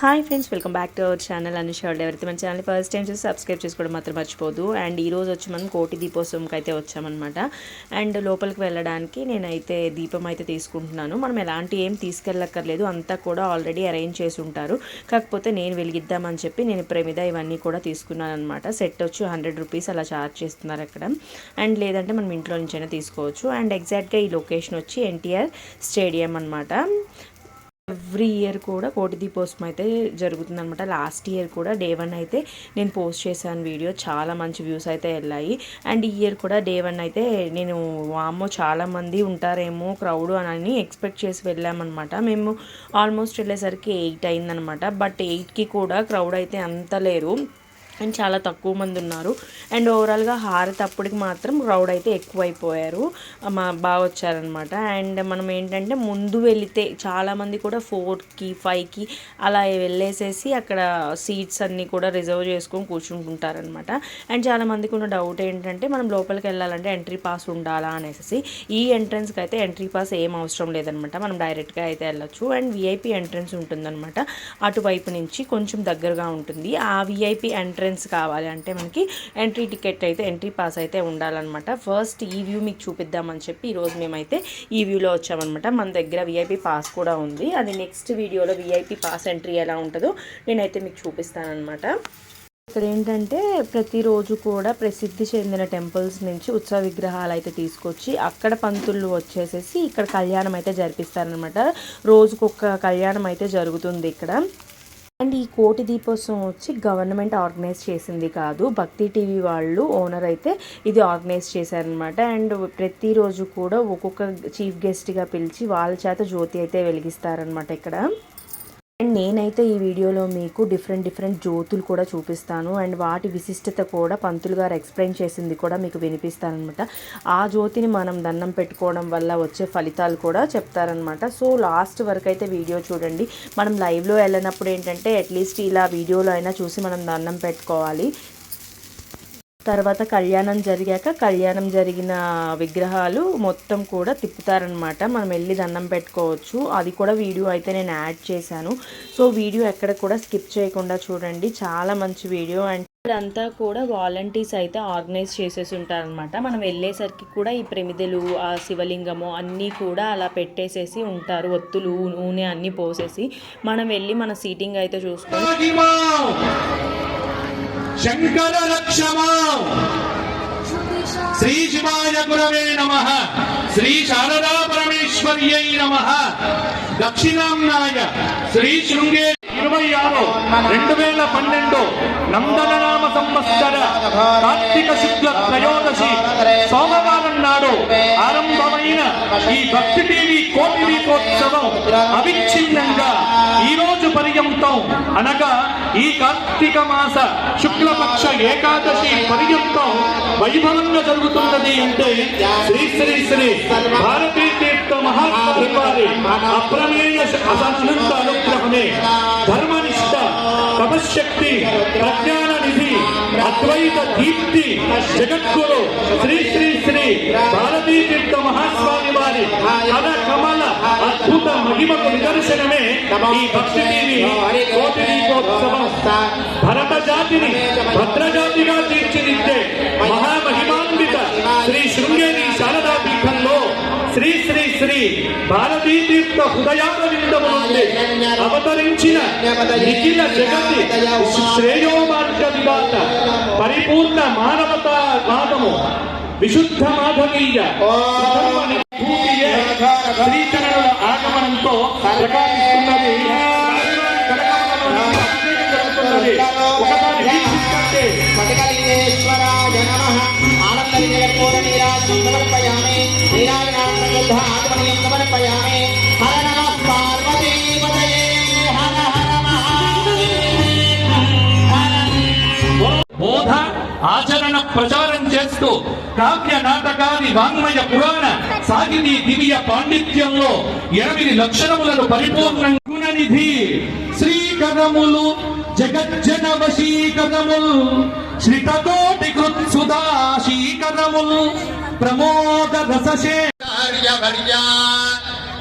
Hi friends welcome back to our channel Anusha ఎవరైతే మన channel first time చూసి subscribe చేసుకోవడం మాత్రం మర్చిపోదు. అండ్ ఈ రోజు వచ్చి మనం కోటి దీపోత్సవంకి అయితే వచ్చామన్నమాట. అండ్ లోపలికి వెళ్ళడానికి నేనైతే దీపం అయితే తీసుకుంటున్నాను. మనం ఎలాంటి ఏం తీసుకెళ్ళక్కర్లేదు అంతా కూడా ఆల్రెడీ అరేంజ్ చేసి ఉంటారు. కాకపోతే నేను వెలిగిద్దామని చెప్పి నేను ప్రమిద ఇవన్నీ కూడా తీసుకున్నాను అనమాట సెట్ వచ్చి హండ్రెడ్ రూపీస్ అలా ఛార్జ్ చేస్తున్నారు అక్కడ. అండ్ లేదంటే మనం ఇంట్లో నుంచైనా తీసుకోవచ్చు. అండ్ ఎగ్జాక్ట్గా ఈ లొకేషన్ వచ్చి ఎన్టీఆర్ స్టేడియం అనమాట ఎవ్రీ ఇయర్ కూడా కోటి దీపోత్సవం అయితే జరుగుతుంది అనమాట లాస్ట్ ఇయర్ కూడా డే వన్ అయితే నేను పోస్ట్ చేశాను వీడియో చాలా మంచి వ్యూస్ అయితే వెళ్ళాయి. అండ్ ఈ ఇయర్ కూడా డే వన్ అయితే నేను వామ్మో చాలామంది ఉంటారేమో క్రౌడ్ అని ఎక్స్పెక్ట్ చేసి వెళ్ళామన్నమాట. మేము ఆల్మోస్ట్ వెళ్ళేసరికి ఎయిట్ అయిందనమాట బట్ ఎయిట్కి కూడా క్రౌడ్ అయితే అంత లేరు. అండ్ చాలా తక్కువ మంది ఉన్నారు. అండ్ ఓవరాల్గా హారతి అప్పటికి మాత్రం క్రౌడ్ అయితే ఎక్కువైపోయారు. మా బాగా వచ్చారనమాట అండ్ మనం ఏంటంటే ముందు వెళితే చాలామంది కూడా ఫోర్కి ఫైవ్కి అలా వెళ్ళేసేసి అక్కడ సీట్స్ అన్నీ కూడా రిజర్వ్ చేసుకొని కూర్చుంటుంటారనమాట అండ్ చాలామందికి ఉన్న డౌట్ ఏంటంటే మనం లోపలికి వెళ్ళాలంటే ఎంట్రీ పాస్ ఉండాలా అనేసి ఈ ఎంట్రన్స్కి అయితే ఎంట్రీ పాస్ ఏం అవసరం లేదనమాట మనం డైరెక్ట్గా అయితే వెళ్ళొచ్చు. అండ్ విఐపి ఎంట్రన్స్ ఉంటుందన్నమాట. అటువైపు నుంచి కొంచెం దగ్గరగా ఉంటుంది. ఆ విఐపి ఎంట్రన్స్ కావాలి అంటే మనకి ఎంట్రీ టికెట్ అయితే ఎంట్రీ పాస్ అయితే ఉండాలన్నమాట. ఫస్ట్ ఈ వ్యూ మీకు చూపిద్దామని చెప్పి ఈరోజు మేమైతే ఈ వ్యూలో వచ్చామన్నమాట. మన దగ్గర విఐపి పాస్ కూడా ఉంది. అది నెక్స్ట్ వీడియోలో విఐపి పాస్ ఎంట్రీ ఎలా ఉంటుందో నేనైతే మీకు చూపిస్తానమాట ఇక్కడ ఏంటంటే ప్రతిరోజు కూడా ప్రసిద్ధి చెందిన టెంపుల్స్ నుంచి ఉత్సవ విగ్రహాలు అయితే తీసుకొచ్చి అక్కడ పంతులు వచ్చేసేసి ఇక్కడ కళ్యాణం అయితే జరిపిస్తారనమాట రోజుకొక కళ్యాణం అయితే జరుగుతుంది ఇక్కడ. అండ్ ఈ కోటి దీపోత్సవం వచ్చి గవర్నమెంట్ ఆర్గనైజ్ చేసింది కాదు. భక్తి టీవీ వాళ్ళు ఓనర్ అయితే ఇది ఆర్గనైజ్ చేశారనమాట అండ్ ప్రతిరోజు కూడా ఒక్కొక్క చీఫ్ గెస్ట్గా పిలిచి వాళ్ళ చేత జ్యోతి అయితే వెలిగిస్తారనమాట ఇక్కడ. అండ్ నేనైతే ఈ వీడియోలో మీకు డిఫరెంట్ డిఫరెంట్ జ్యోతులు కూడా చూపిస్తాను. అండ్ వాటి విశిష్టత కూడా పంతులు గారు ఎక్స్ప్లెయిన్ చేసింది కూడా మీకు వినిపిస్తానమాట ఆ జ్యోతిని మనం దండం పెట్టుకోవడం వల్ల వచ్చే ఫలితాలు కూడా చెప్తారనమాట సో లాస్ట్ వరకు అయితే వీడియో చూడండి. మనం లైవ్లో వెళ్ళినప్పుడు ఏంటంటే అట్లీస్ట్ ఇలా వీడియోలో అయినా చూసి మనం దండం పెట్టుకోవాలి. తర్వాత కళ్యాణం జరిగాక కళ్యాణం జరిగిన విగ్రహాలు మొత్తం కూడా తిప్పుతారనమాట మనం వెళ్ళి దండం పెట్టుకోవచ్చు. అది కూడా వీడియో అయితే నేను యాడ్ చేశాను. సో వీడియో ఎక్కడ కూడా స్కిప్ చేయకుండా చూడండి. చాలా మంచి వీడియో. అండ్ ఇదంతా కూడా వాలంటీర్స్ అయితే ఆర్గనైజ్ చేసేసి ఉంటారనమాట మనం వెళ్ళేసరికి కూడా ఈ ప్రమిదలు ఆ శివలింగము అన్నీ కూడా అలా పెట్టేసేసి ఉంటారు. ఒత్తులు నూనె అన్నీ పోసేసి మనం వెళ్ళి మన సీటింగ్ అయితే చూసుకొని శంకర రక్షమా శ్రీ శివాయ గురవే నమ శ్రీ శారదా పరమేశ్వర్యై నమ దక్షిణాంనాయ శ్రీ శృంగే ఇరవై ఆరు రెండు వేల పన్నెండు నందననామ సంవత్సర కార్తీక శుక్ల త్రయోదశి సోమవారం నాడు ఆరంభ ఈ భక్తి టీవీ కోటి దీపోత్సవం అవిచ్ఛిన్నంగా ఈ రోజు పర్యంతం అనగా ఈ కార్తీక మాస శుక్లపక్ష ఏకాదశి పర్యంతం వైభవంగా జరుగుతున్నది అంటే శ్రీ శ్రీ శ్రీ భారతీ తీర్థ మహాత్మ అప్రమేయ అనంత అనుగ్రహమే. ధర్మనిష్ట తపశక్తి ప్రజ్ఞాన నిధి అద్వైత దీప్తి జగద్గురు శ్రీ శ్రీ శ్రీ భారతీ తీర్థ మహాస్వామి వారి కల కమల అద్భుత మహిమకు నిదర్శనమే ఈ భక్తి టీవీ కోటి దీపోత్సవం. భరత జాతిని భద్రజాతిగా భారతీ తీర్థ హృదయాల అవతరించిన నిఖిల జగతి శ్రేయోమార్గ పరిపూర్ణ మానవతా వాదము విశుద్ధ మాధవీయ భూమియే శ్రీచరణుల ఆగమనంతో ప్రకాశిస్తున్నది. ఒకసారి సమర్పయామి హర నమ పార్వతీపతయే హర హర బోధ ఆచరణ ప్రచారం చేస్తూ కావ్య నాటకాది వాంగ్మయ పురాణ సాహితీ దివ్య పాండిత్యంలో ఎనిమిది లక్షణములను పరిపూర్ణ నిధి శ్రీకరములు జగజ్జన వశీకరములు శ్రీతోటి కృత్సుదా శీకరములు ప్రమోద రసశే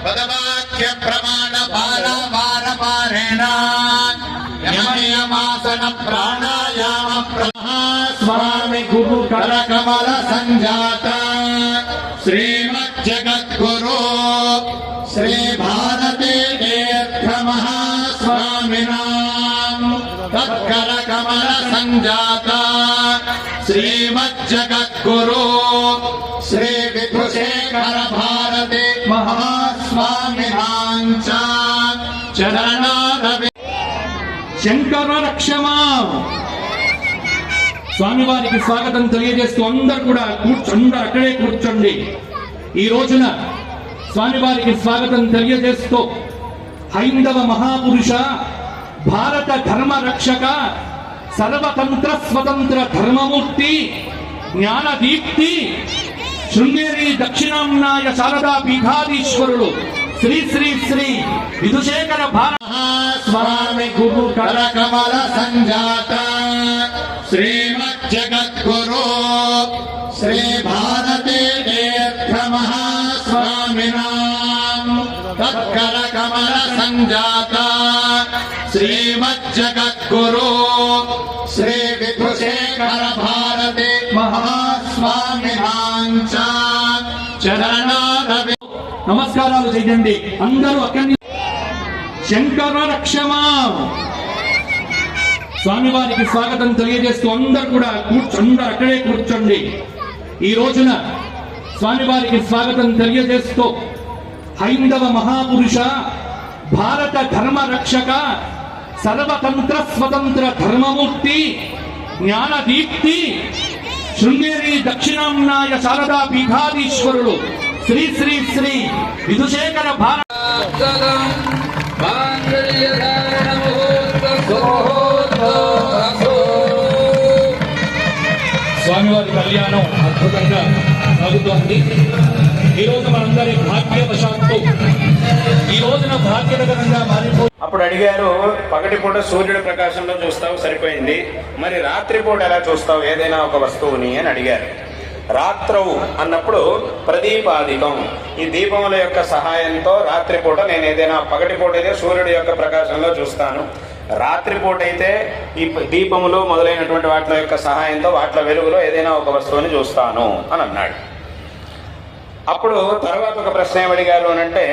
పదవాక్య ప్రమాణ బాల వార పారేణ పద్మాసన ప్రాణాయామ స్వామి గురు కర కమల సంజాత శ్రీమజ్జగద్గురు శ్రీ భారతీ తీర్థ మహాస్వామినా తత్కర కమల సంజాత శ్రీమజ్జగద్గురు శ్రీ విధుశేఖర భారతి మహాస్వామినాంచ చరణారవి శంకర రక్షమా స్వామివారికి స్వాగతం తెలియజేస్తూ అందరు కూడా కూర్చొండి అక్కడే కూర్చోండి. ఈ రోజున స్వామివారికి స్వాగతం తెలియజేస్తూ హైందవ మహాపురుష భారత ధర్మ రక్షక సర్వతంత్ర స్వతంత్ర ధర్మమూర్తి జ్ఞాన దీప్తి శృంగేరి దక్షిణాంనాయ శారదా పీఠాధీశ్వరుడు శ్రీ శ్రీ శ్రీ విధుశేఖర భారత స్వామి గురు కర కమల సంజాత. శ్రీమజ్జగద్గురు శ్రీ భారతీ తీర్థ మహాస్వామినా. తత్కర కమల సంజాత. శ్రీమజ్జగద్గురు శ్రీ నమస్కారాలు చేయండి. అందరూ అక్కడి శంకర రక్షమా. స్వామివారికి స్వాగతం తెలియజేస్తూ అందరు కూడా కూర్చొండి అక్కడే కూర్చోండి. ఈ రోజున స్వామివారికి స్వాగతం తెలియజేస్తూ హైందవ మహాపురుష భారత ధర్మ రక్షక సర్వతంత్ర స్వతంత్ర ధర్మమూర్తి జ్ఞాన దీప్తి శృంగేరి దక్షిణాంనాయ శారదా పీఠాధీశ్వరుడు శ్రీ శ్రీ శ్రీ విధుశేఖర భారత స్వామివారి కళ్యాణం అద్భుతంగా సాగుతోంది. ఈ రోజు మనందరి భాగ్యవశాత్తు ఈ రోజున భాగ్యనగరంగా మారిపోయి అప్పుడు అడిగారు పగటిపూట సూర్యుడి ప్రకాశంలో చూస్తావు సరిపోయింది. మరి రాత్రిపూట ఎలా చూస్తావు? ఏదైనా ఒక వస్తువుని అని అడిగారు. రాత్రవు అన్నప్పుడు ప్రదీపాధికం ఈ దీపముల యొక్క సహాయంతో రాత్రిపూట నేను ఏదైనా పగటిపూట అయితే సూర్యుడి యొక్క ప్రకాశంలో చూస్తాను. రాత్రిపూట అయితే ఈ దీపములు మొదలైనటువంటి వాటి యొక్క సహాయంతో వాటి వెలుగులో ఏదైనా ఒక వస్తువుని చూస్తాను అని అన్నాడు. అప్పుడు తర్వాత ఒక ప్రశ్న ఏమడిగారు అని అంటే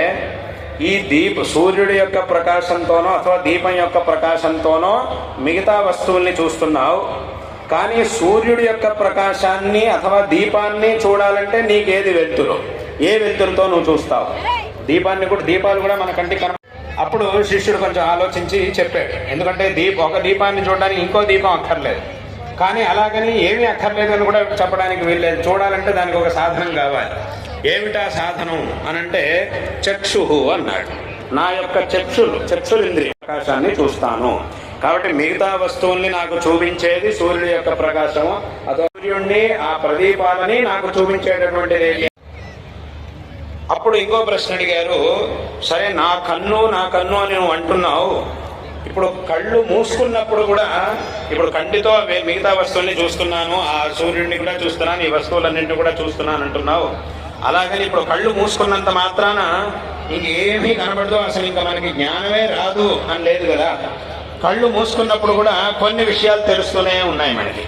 ఈ దీప సూర్యుడి యొక్క ప్రకాశంతోనో అథవా దీపం యొక్క ప్రకాశంతోనో మిగతా వస్తువుల్ని చూస్తున్నావు? కానీ సూర్యుడి యొక్క ప్రకాశాన్ని అథవా దీపాన్ని చూడాలంటే నీకేది వెలుతురు? ఏ వెలుతురుతో నువ్వు చూస్తావు? దీపాన్ని కూడా దీపాలు కూడా మన కంటికి కన అప్పుడు శిష్యుడు కొంచెం ఆలోచించి చెప్పాడు. ఎందుకంటే దీప ఒక దీపాన్ని చూడడానికి ఇంకో దీపం అక్కర్లేదు. కానీ అలాగని ఏమీ అక్కర్లేదు అని కూడా చెప్పడానికి వీల్లేదు. చూడాలంటే దానికి ఒక సాధనం కావాలి. ఏమిటా సాధనం అనంటే చక్షుహు అన్నాడు. నా యొక్క చక్షులు చక్షులు ఇంద్రియ ప్రకాశాన్ని చూస్తాను. కాబట్టి మిగతా వస్తువుల్ని నాకు చూపించేది సూర్యుడి యొక్క ప్రకాశము. అదో సూర్యుడిని ఆ ప్రదీపాలని నాకు చూపించేటటువంటిది అప్పుడు ఇంకో ప్రశ్న అడిగారు సరే నా కన్ను నా కన్ను అని నువ్వు అంటున్నావు. ఇప్పుడు కళ్ళు మూసుకున్నప్పుడు కూడా ఇప్పుడు కంటితో మిగతా వస్తువుల్ని చూస్తున్నాను ఆ సూర్యుడిని కూడా చూస్తున్నాను ఈ వస్తువులన్నింటినీ కూడా చూస్తున్నాను అంటున్నావు. అలాగని ఇప్పుడు కళ్ళు మూసుకున్నంత మాత్రాన ఇంకేమీ కనబడదు అసలు ఇంకా మనకి జ్ఞానమే రాదు అని లేదు కదా. కళ్ళు మూసుకున్నప్పుడు కూడా కొన్ని విషయాలు తెలుస్తూనే ఉన్నాయి మనకి.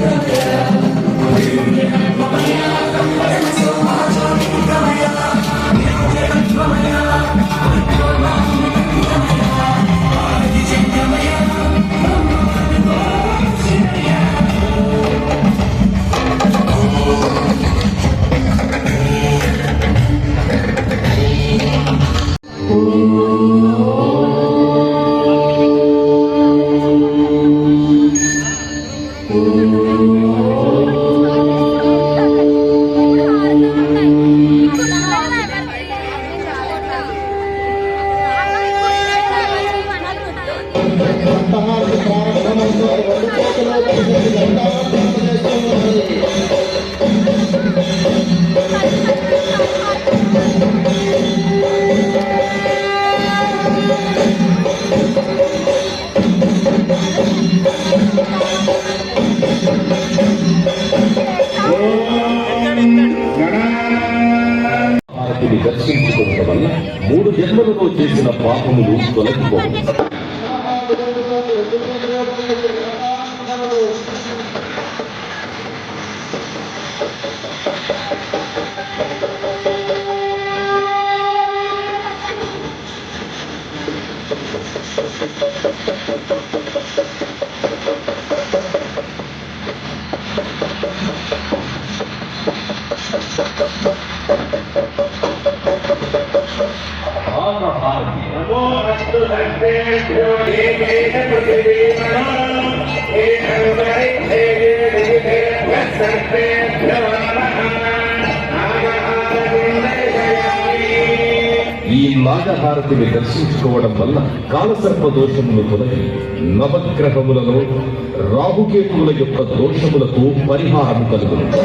Yeah. ఈ నాగహారతిని దర్శించుకోవడం వల్ల కాలసర్ప దోషములు తొలగి నవగ్రహములలో రాహుకేతువుల యొక్క దోషములకు పరిహారం కలుగుతుంది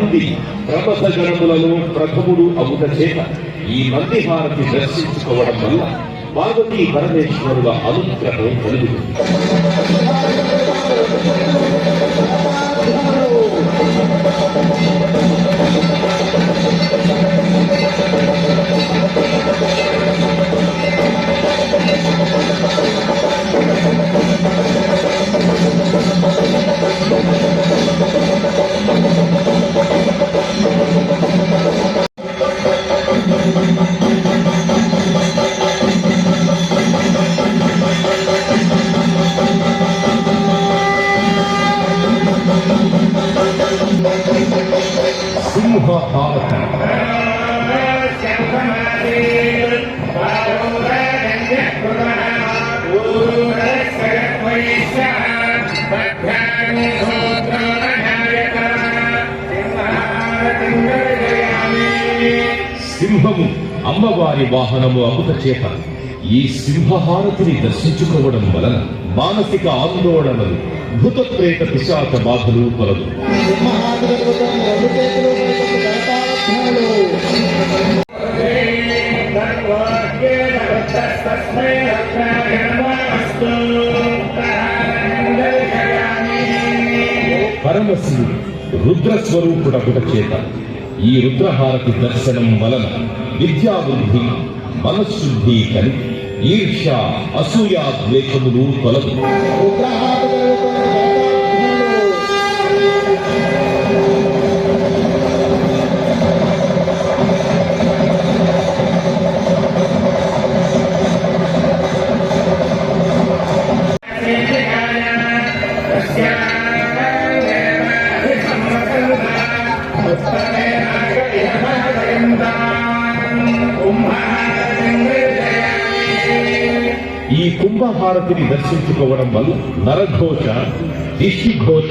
మంది ప్రపథ గణములలో ప్రథముడు అముట చేత ఈ మంది హారతి దర్శించుకోవడం వల్ల పార్వతీ పరమేశ్వరుల అనుగ్రహం కలుగుతుంది. సింహహారతిని దర్శించుకోవడం వలన మానసిక ఆందోళనలు భూత ప్రేత పిశాచ బాధలు కలదు పరమశివుడు రుద్రస్వరూపుడగుట చేత ఈ రుద్రహారతి దర్శనం వలన విద్యావృద్ధి మనశుద్ధి కలిగి ఈర్ష అసూయ ద్వేషములు తొలగు ఉమాభారతిని దర్శించుకోవడం వల్ల నరఘోష దిష్టిఘోష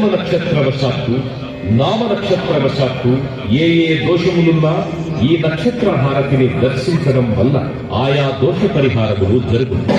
జన్మ నక్షత్ర వశాత్తు నామ నక్షత్ర వశాత్తు ఏ ఏ దోషములున్నా ఈ నక్షత్ర హారతిని దర్శించడం వల్ల ఆయా దోష పరిహారములు జరుగుతుంది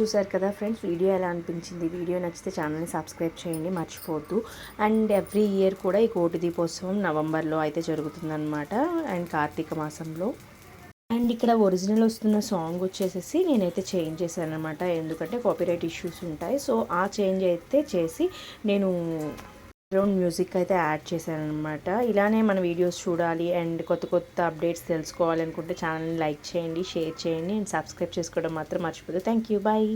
చూసారు కదా ఫ్రెండ్స్ వీడియో ఎలా అనిపించింది? వీడియో నచ్చితే ఛానల్ని సబ్స్క్రైబ్ చేయండి మర్చిపోవద్దు. అండ్ ఎవ్రీ ఇయర్ కూడా ఈ కోటి దీపోత్సవం నవంబర్లో అయితే జరుగుతుందన్నమాట అండ్ కార్తీక మాసంలో. అండ్ ఇక్కడ ఒరిజినల్ వస్తున్న సాంగ్ వచ్చేసేసి నేనైతే చేంజ్ చేశాను అనమాట ఎందుకంటే కాపీరైట్ ఇష్యూస్ ఉంటాయి. సో ఆ చేంజ్ అయితే చేసి నేను బ్యాక్గ్రౌండ్ మ్యూజిక్ అయితే యాడ్ చేశాను అనమాట ఇలానే మన వీడియోస్ చూడాలి అండ్ కొత్త కొత్త అప్డేట్స్ తెలుసుకోవాలనుకుంటే ఛానల్ని లైక్ చేయండి షేర్ చేయండి అండ్ సబ్స్క్రైబ్ చేసుకోవడం మాత్రం మర్చిపోదు. Thank you bye